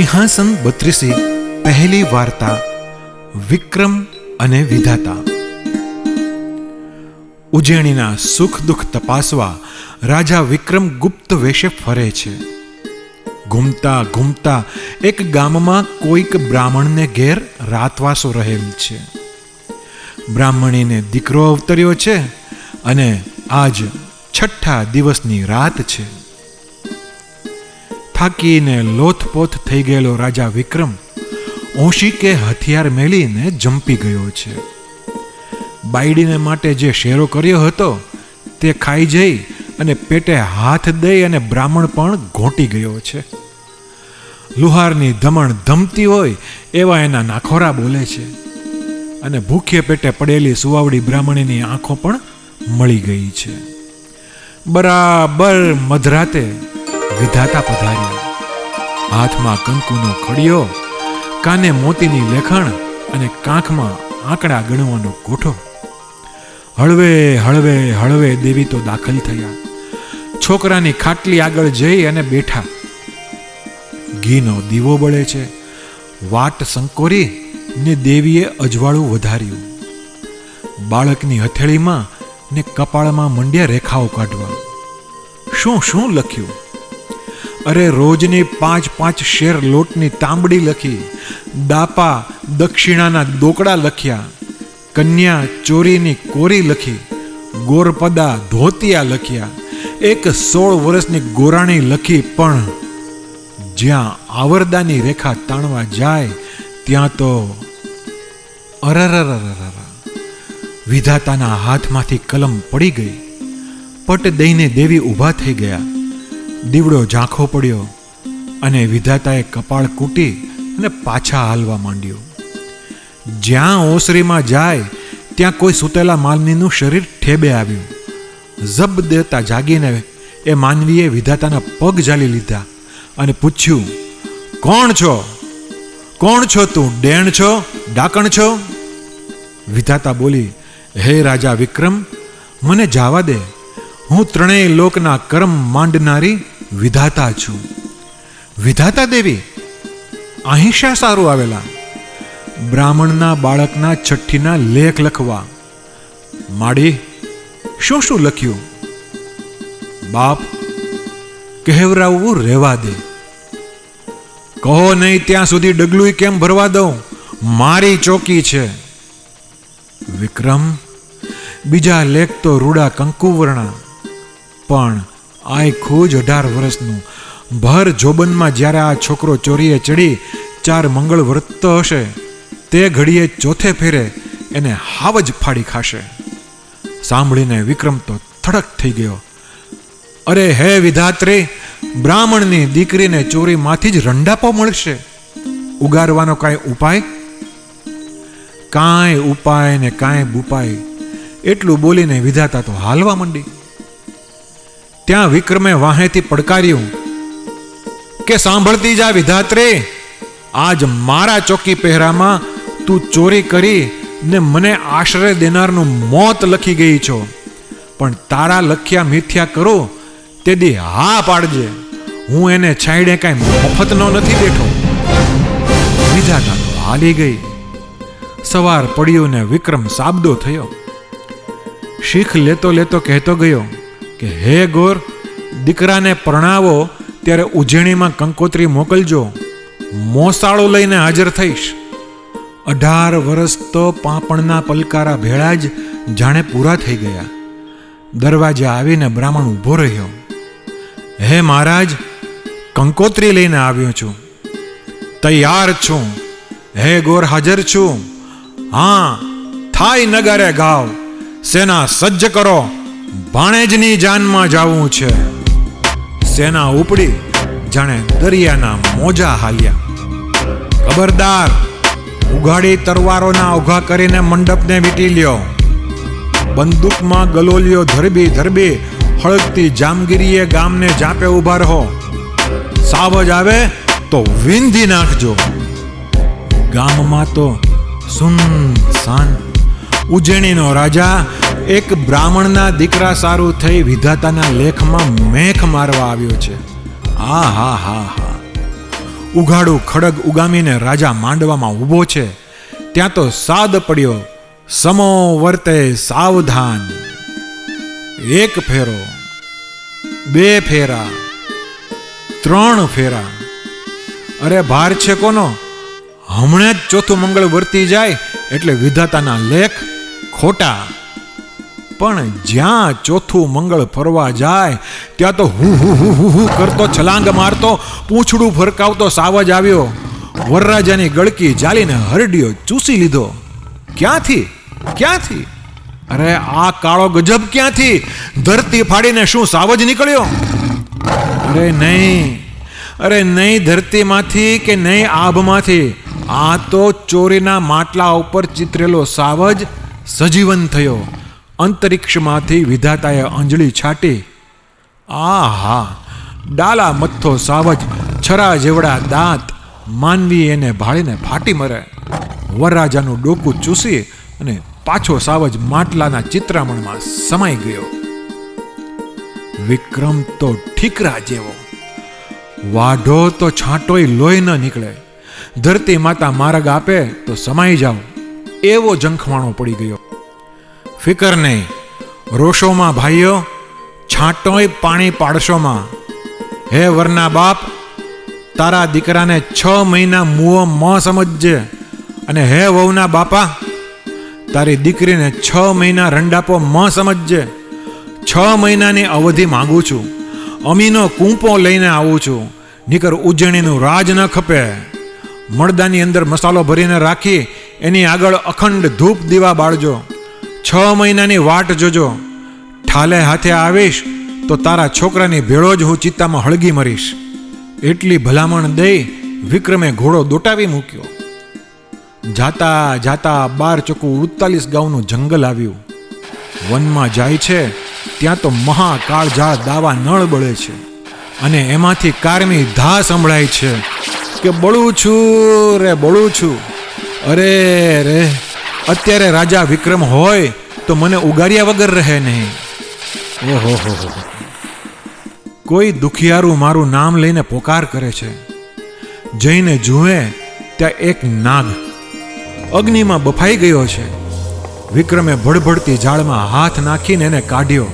સિંહાસન બત્રીસે પહેલી વાર્તા વિક્રમ અને વિધાતા. ઉજેણીના સુખ દુઃખ તપાસવા રાજા વિક્રમ ગુપ્ત વેશે ફરે છે. ઘૂમતા ઘૂમતા એક ગામમાં કોઈક બ્રાહ્મણને ઘેર રાતવાસો રહેલ છે. બ્રાહ્મણીને દીકરો અવતર્યો છે અને આજ છઠ્ઠા દિવસની રાત છે. થાકીને લોથપોથ થઈ ગયેલો રાજા વિક્રમ ઓશિકે હથિયાર મેલીને જંપી ગયો છે. બાયડીને માટે જે શેરો કર્યો હતો તે ખાઈ જઈ અને પેટે હાથ દઈ અને બ્રાહ્મણ પણ ઘોંટી ગયો છે. લુહારની ધમણ ધમતી હોય એવા એના નાખોરા બોલે છે અને ભૂખ્ય પેટે પડેલી સુવાવડી બ્રાહ્મણીની આંખો પણ મળી ગઈ છે. બરાબર મધરાતે વિધાતા પધાર્યા. હાથમાં કંકુનો ખડિયો, કાને મોતીની લેખણ અને કાંખમાં આંકડા ગણવાનો ગોઠો હળવે હળવે હળવે દેવી તો દાખલ થયા. છોકરાની ખાટલી આગળ જઈ અને બેઠા. ઘીનો દીવો બળે છે. વાટ સંકોરી ને દેવીએ અજવાળું વધાર્યું. બાળકની હથેળીમાં ને કપાળમાં મંડ્યા રેખાઓ કાઢવા. શું શું લખ્યું? અરે રોજની પાંચ પાંચ શેર લોટની તાંબડી લખી દાપા દક્ષિણાના દોકડા લખ્યા, કન્યા ચોરીની કોરી લખી, ગોરપદા ધોતિયા લખ્યા, એક સોળ વર્ષની ગોરાણી લખી પણ જ્યાં આવરદાની રેખા તાણવા જાય, ત્યાં તો અરરર વિધાતાના હાથમાંથી કલમ પડી ગઈ. પટ દઈને દેવી ઊભા થઈ ગયા. દીવડો ઝાંખો પડ્યો અને વિધાતાએ કપાળ કૂટી અને પાછા હાલવા માંડ્યો. જ્યાં ઓસરીમાં જાય, ત્યાં કોઈ સૂતેલા માનવીનું શરીર ઠેબે આવ્યું. જબ દેતા જાગીને એ માનવીએ વિધાતાના પગ જાલી લીધા અને પૂછ્યું, કોણ છો? કોણ છો તું? ડેણ છો? ડાકણ છો? વિધાતા બોલી, હે રાજા વિક્રમ, મને જાવા દે. હું ત્રણેય લોકના કર્મ માંડનારી વિધાતા છું. વિધાતા દેવી અહીં શા સારું આવેલા. બ્રાહ્મણના બાળકના છઠ્ઠીના લેખ લખવા. માડી, શું શું લખ્યું? બાપ કહેવરાવવું રહેવા દે. કહો નહીં ત્યાં સુધી ડગલું કેમ ભરવા દઉં? મારી ચોકી છે. વિક્રમ, બીજા લેખ તો રૂડા કંકુવર્ણા. પણ આખું જ અઢાર વર્ષનું. ભર જોબનમાં જ્યારે આ છોકરો ચોરીએ ચડી, ચાર મંગળ વર્તતો હશે. તે ઘડીએ ચોથે ફેરે, એને હાવ જ ફાડી ખાશે. સાંભળીને વિક્રમ તો થડક થઈ ગયો. અરે હે વિધાત્રી, બ્રાહ્મણની દીકરીને ચોરીમાંથી જ રંડાપો મળશે. ઉગારવાનો કાંઈ ઉપાય? કાંઈ ઉપાય ને કાંઈ બુપાય. એટલું બોલીને વિધાતા તો હાલવા માંડી. ત્યાં વિક્રમે વાહેથી પડકાર્યું કે સાંભળતી જા વિધાત્રે, આજ મારા ચોકી પહેરામાં તું ચોરી કરી ને મને આશ્રય દેનારનું મોત લખી ગઈ છો. પણ તારા લખ્યા મિથ્યા કરો તે દી હા પાડજે. હું એને છાંયડે કાંઈ મફતનો નથી બેઠો. વિધાતા તો હાલી ગઈ. સવાર પડ્યું ને વિક્રમ સાબદો થયો. શીખ લેતો લેતો કહેતો ગયો કે હે ગોર, દીકરાને પરણાવો, ત્યારે ઉજેણીમાં કંકોત્રી મોકલજો. મોસાળો લઈને હાજર થઈશ. અઢાર વર્ષ તો પાપણના પલકારા ભેળા જ જાણે પૂરા થઈ ગયા. દરવાજે આવીને બ્રાહ્મણ ઊભો રહ્યો. હે મહારાજ, કંકોત્રી લઈને આવ્યો છું. તૈયાર છું. હે ગોર, હાજર છું. હા થાય નગારે ગાવ. સેના સજ્જ કરો. ભાણેજની જાનમાં જાવું છે. સેના ઉપડી, જાણે દરિયાના મોજા હાલ્યા. ખબરદાર, ઉઘાડી તરવારોના ઉઘા કરીને મંડપને વીટી લ્યો. બંદૂકમાં ગલોલિયો ધરબી ધરબી હળગતી જામગીરીએ ગામને જાપે ઊભા રહો. સાવજ આવે તો વિંધી નાખજો. ગામમાં તો સુનસાન. ઉજેણીનો રાજા એક બ્રાહ્મણના દીકરા સારું થઈ વિધાતાના લેખમાં મેખ મારવા આવ્યો છે. હા હા હા હા. ઉઘાડું ખડગ ઉગામીને રાજા માંડવામાં ઊભો છે. ત્યાં તો સાદ પડ્યો, સમો વર્તે સાવધાન. એક ફેરો, બે ફેરા, ત્રણ ફેરા. અરે ભાર છે કોનો? હમણાં જ ચોથું મંગળ વર્તી જાય એટલે વિધાતાના લેખ ખોટા. પણ જ્યાં ચોથું મંગળ ફરવા જાય, ત્યાં તો હું હું હું હું હુ કરતો, છલાંગ મારતો, પૂંછડું ફરકાવતો સાવજ આવ્યો. વરરાજાની ગળકી ચાલીને હરડ્યો ચૂસી લીધો. ક્યાંથી? ક્યાંથી? અરે આ કાળો ગજબ ક્યાંથી? ધરતી ફાડીને શું સાવજ નીકળ્યો? અરે નહીં. અરે નહીં ધરતીમાંથી કે નહીં આભમાંથી. આ તો ચોરીના માટલા ઉપર ચિતરેલો સાવજ સજીવન થયો. અંતરિક્ષમાંથી વિધાતાએ અંજળી છાટી આ હા ડાલા મથ્થો સાવજ છરા જેવડા દાંત માનવી એને ભાળીને ફાટી મરે. વરરાજાનું ડોકું ચૂસી અને પાછો સાવજ માટલાના ચિત્રામણમાં સમાઈ ગયો. વિક્રમ તો ઠીકરા જેવો. વાઢો તો છાંટોય લોહી ન નીકળે. ધરતી માતા માર્ગ આપે તો સમાઈ જાઓ. એવો જંખવાણો પડી ગયો. ફિકર નહીં. રોષોમાં ભાઈઓ, છાંટોય પાણી પાડશોમાં. હે વરના બાપ, તારા દીકરાને છ મહિના મુઓ મ સમજજે. અને હે વહુના બાપા, તારી દીકરીને છ મહિના રંડાપો મ સમજજે. છ મહિનાની અવધિ માગું છું. અમીનો કૂંપો લઈને આવું છું. નીકર ઉજ્જણીનું રાજ ન ખપે. મળદાની અંદર મસાલો ભરીને રાખી એની આગળ અખંડ ધૂપ દીવા બાળજો. છ મહિનાની વાટ જોજો. ઠાલે હાથે આવીશ તો તારા છોકરાની ભેળો જ હું ચિત્તામાં હળગી મરીશ. એટલી ભલામણ દઈ વિક્રમે ઘોડો દોટાવી મૂક્યો. જાતા જાતા બાર ચોખ્ખું ઉડતાલીસ ગાઉનું જંગલ આવ્યું. વનમાં જાય છે ત્યાં તો મહાકાળઝાળ દાવા નળ બળે છે. અને એમાંથી કારમી ધા સંભળાય છે કે બળું છું રે બળું છું. અરે રે. અત્યારે રાજા વિક્રમ હોય તો મને ઉગાડ્યા વગર રહે નહીં. ઓહો હો હો કોઈ દુખિયારું મારું નામ લઈને પોકાર કરે છે. જઈને જુએ ત્યાં એક નાગ અગ્નિમાં બફાઈ ગયો છે. વિક્રમે ભડભડતી જાળમાં હાથ નાખીને એને કાઢ્યો.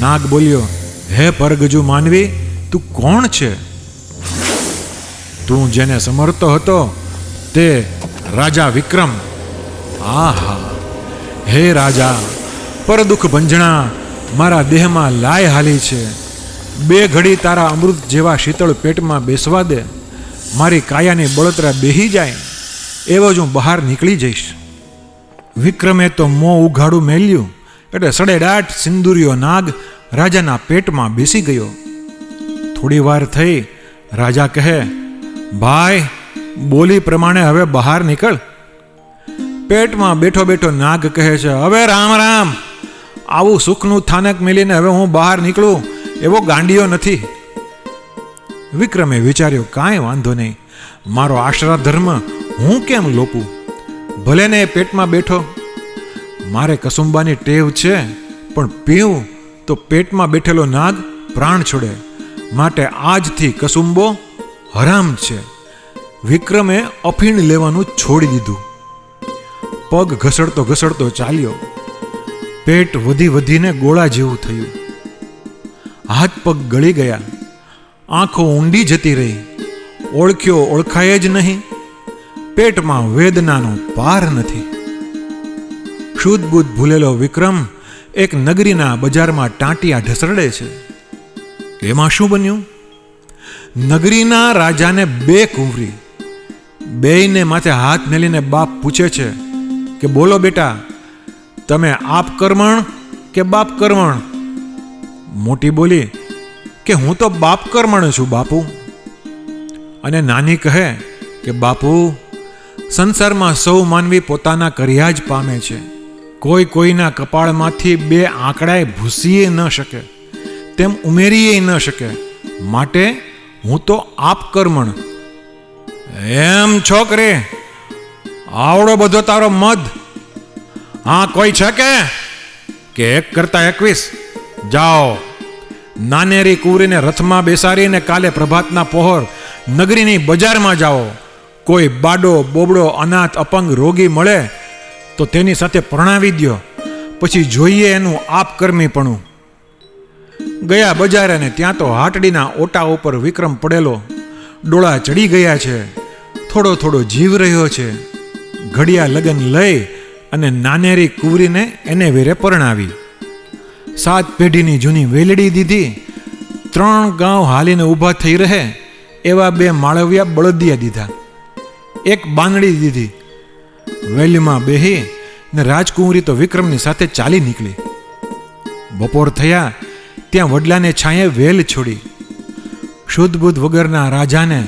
નાગ બોલ્યો હે પરગજુ માનવી તું કોણ છે? તું જેને સમરતો હતો તે રાજા વિક્રમ આહા. હે રાજા પર દુઃખ ભંજણા, મારા દેહમાં લાય હાલી છે. બે ઘડી તારા અમૃત જેવા શીતળ પેટમાં બેસવા દે. મારી કાયાની બળતરા બેહી જાય. એવો જ હું બહાર નીકળી જઈશ. વિક્રમે તો મોં ઉઘાડું મેલ્યું, એટલે સડેડાટ સિંદુરિયો નાગ રાજાના પેટમાં બેસી ગયો. થોડી વાર થઈ, રાજા કહે, ભાઈ, બોલી પ્રમાણે હવે બહાર નીકળ. પેટમાં બેઠો બેઠો નાગ કહે છે, હવે રામ રામ. આવું સુખનું થાનક મેલીને હવે હું બહાર નીકળું એવો ગાંડિયો નથી. વિક્રમે વિચાર્યો, કાંઈ વાંધો નહીં. મારો આશરા ધર્મ હું કેમ લોપું? ભલે ને પેટમાં બેઠો. મારે કસુંબાની ટેવ છે, પણ પીવું તો પેટમાં બેઠેલો નાગ પ્રાણ છોડે. માટે આજથી કસુંબો હરામ છે. વિક્રમે અફીણ લેવાનું છોડી દીધું. પગ ઘસડતો ઘસડતો ચાલ્યો. પેટ વધી વધીને ગોળા જેવું થયું. હાથ પગ ગળી ગયા. આંખો ઊંડી જતી રહી. ઓળખ્યો ઓળખાય જ નહીં. પેટમાં વેદનાનો પાર નથી. શુદ્ધબુદ્ધ ભૂલેલો વિક્રમ એક નગરીના બજારમાં ટાંટિયા ઢસરડે છે. એમાં શું બન્યું? નગરીના રાજાને બે કુંવરી. બેયને માથે હાથ મેલીને બાપ પૂછે છે કે બોલો બેટા, તમે આપ કર્મણ કે બાપ કર્મણ? મોટી બોલી, કે હું તો બાપ કર્મણ છું બાપુ. અને નાની કહે કે, બાપુ, સંસારમાં સૌ માનવી પોતાના કર્યા જ પામે છે. કોઈ કોઈના કપાળમાંથી બે આંકડાએ ભૂસીએ ન શકે, તેમ ઉમેરીએ ન શકે. માટે હું તો આપ કર્મણ. એમ છોકરી આવડો બધો તારો મધ. હા, કોઈ છે કે? કે એક કરતા એકવીસ. જાઓ. નાનેરી કુરીને રથમાં બેસાડીને કાલે પ્રભાતના પહોર નગરીની બજારમાં જાઓ. કોઈ બાડો, બોબડો, અનાથ, અપંગ, રોગી મળે તો તેની સાથે પરણાવી દ્યો. પછી જોઈએ એનું આપકર્મીપણું ગયા બજારે ને ત્યાં તો હાટડીના ઓટા ઉપર વિક્રમ પડેલો. ડોળા ચડી ગયા છે. થોડો થોડો જીવ રહ્યો છે. ઘડિયા લગ્ન લઈ અને નાનેરી કુંવરીને એને વેરે પરણાવી. સાત પેઢીની જૂની વેલડી દીધી, ત્રણ ગાંવ હાલીને ઊભા થઈ રહે એવા બે માળવિયા બળદિયા દીધા. એક બાંદડી દીધી. વેલીમાં બેહી ને રાજકુંવરી તો વિક્રમની સાથે ચાલી નીકળી. બપોર થયા, ત્યાં વડલાને છાંયે વેલ છોડી. શુદ્ધ બુદ્ધ વગરના રાજાને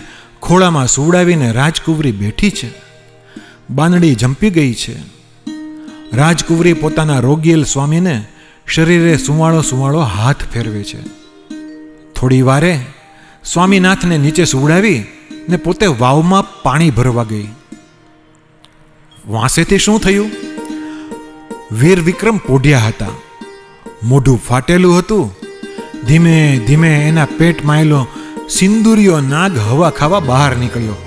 ખોળામાં સુવડાવીને રાજકુંવરી બેઠી છે. બાંદડી ઝંપી ગઈ છે. રાજકુંવરી પોતાના રોગિયેલ સ્વામીને શરીરે સુવાળો સુવાળો હાથ ફેરવે છે. થોડી વારે સ્વામીનાથને નીચે સુવડાવી ને પોતે વાવમાં પાણી ભરવા ગઈ. વાંસેથી શું થયું? વીર વિક્રમ પોઢિયા હતા. મોઢું ફાટેલું હતું. ધીમે ધીમે એના પેટ માયેલો સિંદુરિયો નાગ હવા ખાવા બહાર નીકળ્યો.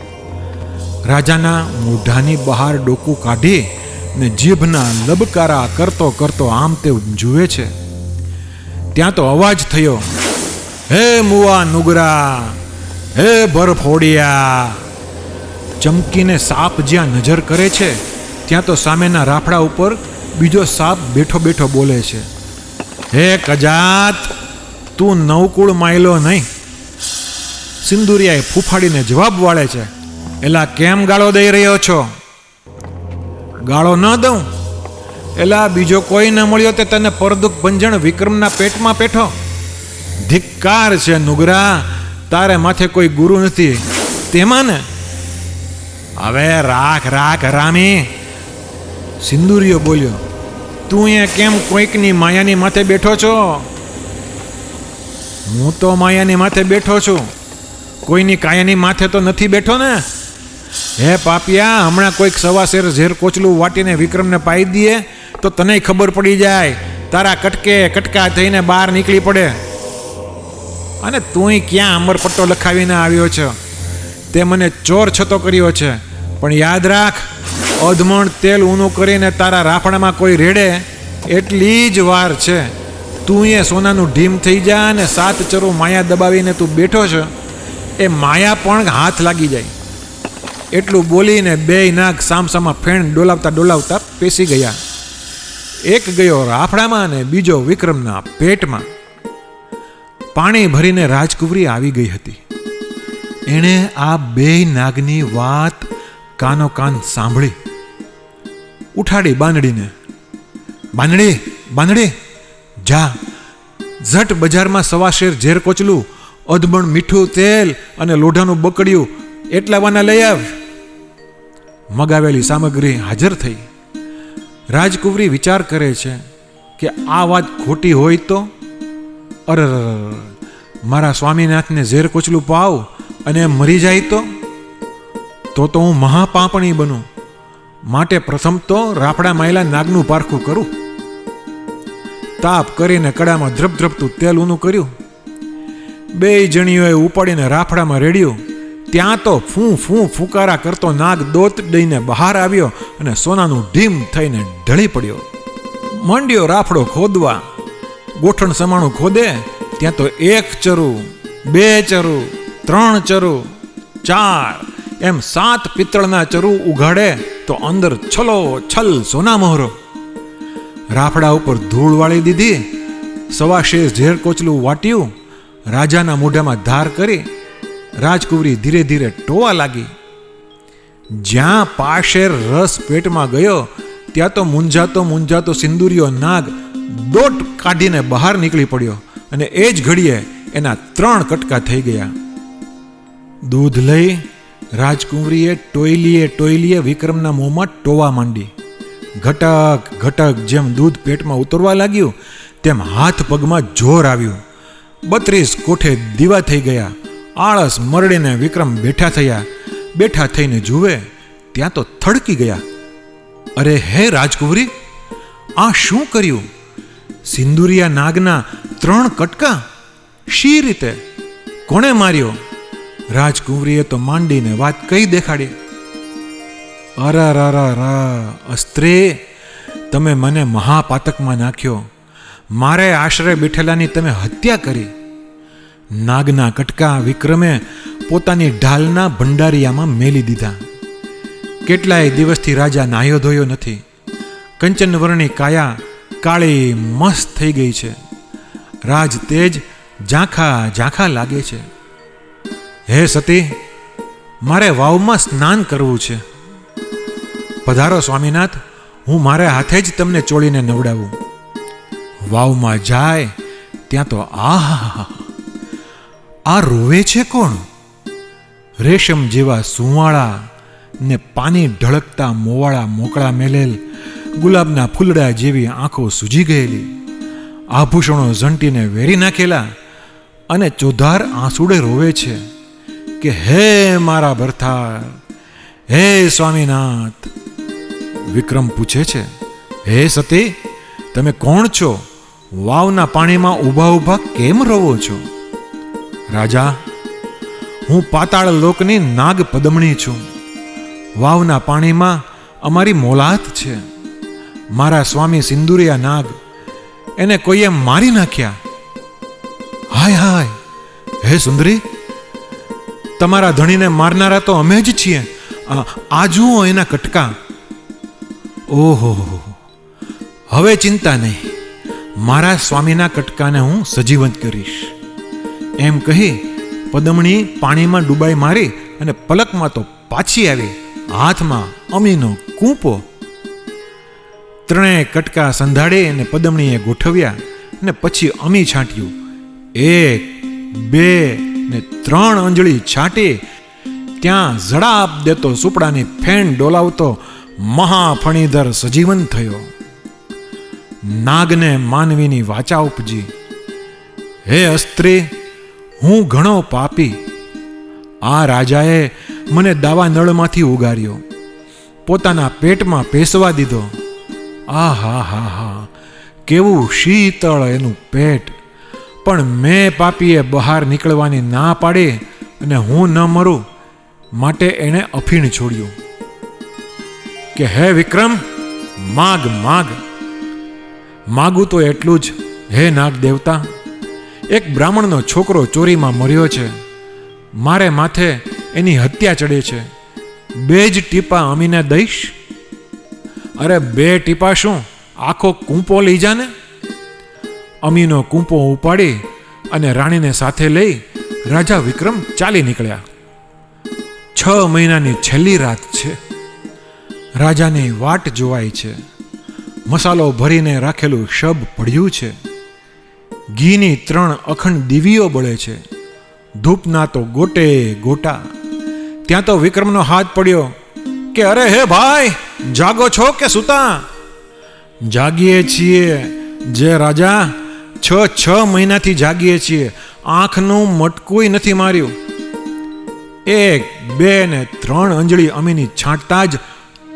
રાજાના મોઢાની બહાર ડોકું કાઢી ને જીભના લબકારા કરતો કરતો આમ તે જુએ છે. ત્યાં તો અવાજ થયો, હે મુવા નુગરા, હે ભરફોડિયા ચમકીને સાપ જ્યાં નજર કરે છે, ત્યાં તો સામેના રાફડા ઉપર બીજો સાપ બેઠો બેઠો બોલે છે, હે કજાત, તું નવકુળ માયલો નહીં. સિંદુરિયાએ ફૂફાડીને જવાબ વાળે છે એલા કેમ ગાળો દઈ રહ્યો છો? ગાળો ન દઉં? એલા બીજો કોઈ ન મળ્યો તે તને પરદુખ ભંજણ વિક્રમના પેટમાં પેઠો? ધિક્કાર છે નુગરા, તારે માથે કોઈ ગુરુ નથી. તેમાં ને? હવે રાખ રાખ, રામી. સિંદુરીઓ બોલ્યો, તું અહીંયા કેમ કોઈકની માયાની માથે બેઠો છો? હું તો માયાની માથે બેઠો છું. કોઈની કાયાની માથે તો નથી બેઠો ને? હે પાપિયા, હમણાં કોઈક સવાસેર ઝેર કોચલું વાટીને વિક્રમને પાઈ દઈએ તો તને ખબર પડી જાય. તારા કટકે કટકા થઈને બહાર નીકળી પડે. અને તુંય ક્યાં અમરપટ્ટો લખાવીને આવ્યો છે? તે મને ચોર છતો કર્યો છે. પણ યાદ રાખ, અધમણ તેલ ઊનું કરીને તારા રાફડામાં કોઈ રેડે, એટલી જ વાર છે. તું એ સોનાનું ઢીમ થઈ જા અને સાત ચરો માયા દબાવીને તું બેઠો છે. એ માયા પણ હાથ લાગી જાય. એટલું બોલીને બે નાગ સામસામાં ફેણ ડોલાવતા ડોલાવતા પેસી ગયા. એક ગયો રાફડામાં અને બીજો વિક્રમના પેટમાં. પાણી ભરીને રાજકુંવરી આવી ગઈ હતી. એણે આ બે નાગની વાત કાનો કાન સાંભળી. ઉઠાડી બાંધડીને, બાંધડી બાંધડી, જા. ઝટ બજારમાં સવાશેર ઝેર કોચલું, અધબણ મીઠું તેલ અને લોઢાનું બકડિયું એટલા વાના લઈ આવ. મગાવેલી સામગ્રી હાજર થઈ. રાજકુંવરી વિચાર કરે છે કે આ વાત ખોટી હોય તો? અરે મારા સ્વામીનાથને ઝેર કોચલું પાવ અને મરી જાય તો? તો તો હું મહાપાપણી બનું. માટે પ્રથમ તો રાફડા માયલા નાગનું પારખું કરું. તાપ કરીને કડામાં ધ્રપ ધ્રપતું તેલ ઊનું કર્યું. બે જણીઓએ ઉપાડીને રાફડામાં રેડ્યું. ત્યાં તો ફૂં ફૂં ફૂકારા કરતો નાગ દોત દઈને બહાર આવ્યો અને સોનાનું ઢીમ થઈને ઢળી પડ્યો. માંડ્યો રાફડો ખોદવા. ગોઠણ સમાણું ખોદે, ત્યાં તો એક ચરું, બે ચરું, ત્રણ ચરું, ચાર. એમ સાત પિત્તળના ચરુ ઉઘાડે તો અંદર છલો છલ સોના મોહરો. રાફડા ઉપર ધૂળ વાળી દીધી સવા શેષ ઝેર કોચલું વાટ્યું, રાજાના મોઢામાં ધાર કરી રાજકુંવરી ધીરે ધીરે ટોવા લાગી. જ્યાં પાશેર રસ પેટમાં ગયો, ત્યાં તો મૂંઝાતો મૂંઝાતો સિંદુરિયો નાગ દોટ કાઢીને બહાર નીકળી પડ્યો અને એ જ ઘડીએ એના ત્રણ કટકા થઈ ગયા. દૂધ લઈ રાજકુંવરીએ ટોયલીએ ટોયલીએ વિક્રમના મોંમાં ટોવા માંડી. ઘટક ઘટક જેમ દૂધ પેટમાં ઉતરવા લાગ્યું, તેમ હાથ પગમાં જોર આવ્યું. બત્રીસ કોઠે દીવા થઈ ગયા. આળસ મરડીને વિક્રમ બેઠા થયા. બેઠા થઈને જુએ, ત્યાં તો થડકી ગયા. અરે હે રાજકુંવરી, આ શું કર્યું? સિંદુરિયા નાગના ત્રણ કટકા? શી રીતે? કોણે માર્યો? રાજકુંવરીએ તો માંડીને વાત કઈ દેખાડી. અરા રા, અસ્ત્રે, તમે મને મહાપાતકમાં નાખ્યો. મારે આશરે બેઠેલાની તમે હત્યા કરી. નાગના કટકા વિક્રમે પોતાની ઢાલના ભંડારિયામાં મેલી દીધા. કેટલાય દિવસથી રાજા નાહ્યો ધોયો નથી કંચનવર્ણી કાયા કાળી મસ્ત થઈ ગઈ છે. રાજ તેજ ઝાંખા ઝાંખા લાગે છે. હે સતી, મારે વાવમાં સ્નાન કરવું છે. પધારો સ્વામીનાથ, હું મારા હાથે જ તમને ચોળીને નવડાવું. વાવમાં જાય ત્યાં તો આહા આ રોવે છે કોણ? રેશમ જેવા સુંવાળા ને પાણી ઢળકતા મોવાળા મોકળા મેલેલ, ગુલાબના ફૂલડા જેવી આંખો સૂજી ગયેલી. આભૂષણો ઝંટીને વેરી નાખેલા અને ચોધાર આંસુડે રોવે છે કે, હે મારા ભરથાર, હે સ્વામીનાથ. વિક્રમ પૂછે છે, હે સતી, તમે કોણ છો? વાવના પાણીમાં ઊભા ઊભા કેમ રહો છો? રાજા, હું પાતાળ લોકની નાગ પદમણી છું. વાવના પાણીમાં અમારી મોલાત છે. મારા સ્વામી સિંદુરિયા નાગ એને કોઈએ મારી નાખ્યા. હાય હાય, હે સુંદરી, તમારા ધણીને મારનારા તો અમે જ છીએ. આ જુઓ એના કટકા. ઓહો હવે ચિંતા નહીં. મારા સ્વામીના કટકાને હું સજીવંત કરીશ. એમ કહી, પદમણી પાણીમાં ડૂબાઈ મારી અને પલકમાં તો પાછી આવી. હાથમાં અમીનો કૂંપો. ત્રણેય કટકા સંધાડે અને પદમણીએ ગોઠવ્યા ને પછી અમી છાંટ્યું. એક, બે ને ત્રણ અંજળી છાંટી. ત્યાં ઝડાપ દેતો સુપડાની ફેણ ડોલાવતો મહાફણીધર સજીવન થયો. નાગને માનવીની વાચા ઉપજી. હે અસ્ત્રી હું ઘણો પાપી. આ રાજાએ મને દાવા નળમાંથી ઉગાર્યો. પોતાના પેટમાં પેસવા દીધો. આ હા હા હા, કેવું શીતળ એનું પેટ. પણ મેં પાપીએ બહાર નીકળવાની ના પાડી અને હું ન મરું માટે એણે અફીણ છોડ્યું. કે હે વિક્રમ, માગ માગ. માગું તો એટલું જ. હે નાગ દેવતા એક બ્રાહ્મણનો છોકરો ચોરીમાં મર્યો છે. મારે માથે એની હત્યા ચડે છે. બે જ ટીપા અમીને દઈશ? અરે બે ટીપા શું? આખો કૂંપો લઈ જાને? અમીનો કૂંપો ઉપાડી અને રાણીને સાથે લઈ રાજા વિક્રમ ચાલી નીકળ્યા. છ મહિનાની છેલ્લી રાત છે. રાજાની વાટ જોવાય છે. મસાલો ભરીને રાખેલું શબ પડ્યું છે. ઘીની ત્રણ અખંડ દીવીઓ બળે છે. ધૂપના તો ગોટે ગોટા. ત્યાં તો વિક્રમનો હાથ પડ્યો કે, અરે હે ભાઈ, જાગો છો કે સુતા? જાગીએ છીએ, જે રાજા, છ છ મહિનાથી જાગીએ છીએ. આંખનું મટકુંય નથી માર્યું. એક, બે ને ત્રણ અંજળી અમીની છાંટતા જ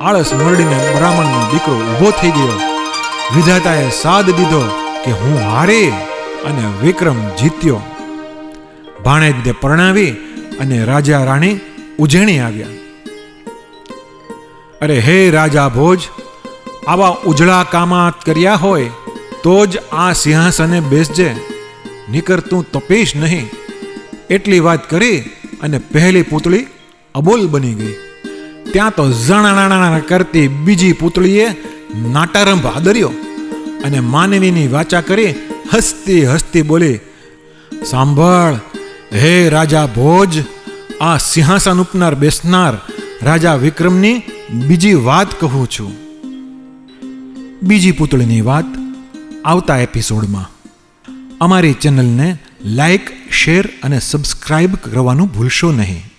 આળસ મરડીને બ્રાહ્મણનો દીકરો ઊભો થઈ ગયો. વિધાતાએ સાદ દીધો કે, હું હારી? અને વિક્રમ જીત્યો. ભાણેજને પરણાવી અને રાજા રાણી ઉજેણી આવ્યા. અરે હે રાજા ભોજ, આવા ઉજળા કામાત કર્યા હોય તો જ આ સિંહાસને બેસજે, નીકર તપીશ નહીં. એટલી વાત કરી અને પહેલી પૂતળી અબોલ બની ગઈ. ત્યાં તો ઝણાણાણા કરતી બીજી પૂતળીએ નાટારંભ આદર્યો અને માનવીની વાચા કરી હસતી હસતી બોલી, સાંભળ, હે રાજા ભોજ, આ સિંહાસન ઉપનાર બેસનાર રાજા વિક્રમની બીજી વાત કહું છું. બીજી પૂતળીની વાત આવતા એપિસોડમાં. અમારી ચેનલને લાઈક, શેર અને સબસ્ક્રાઈબ કરવાનું ભૂલશો નહીં.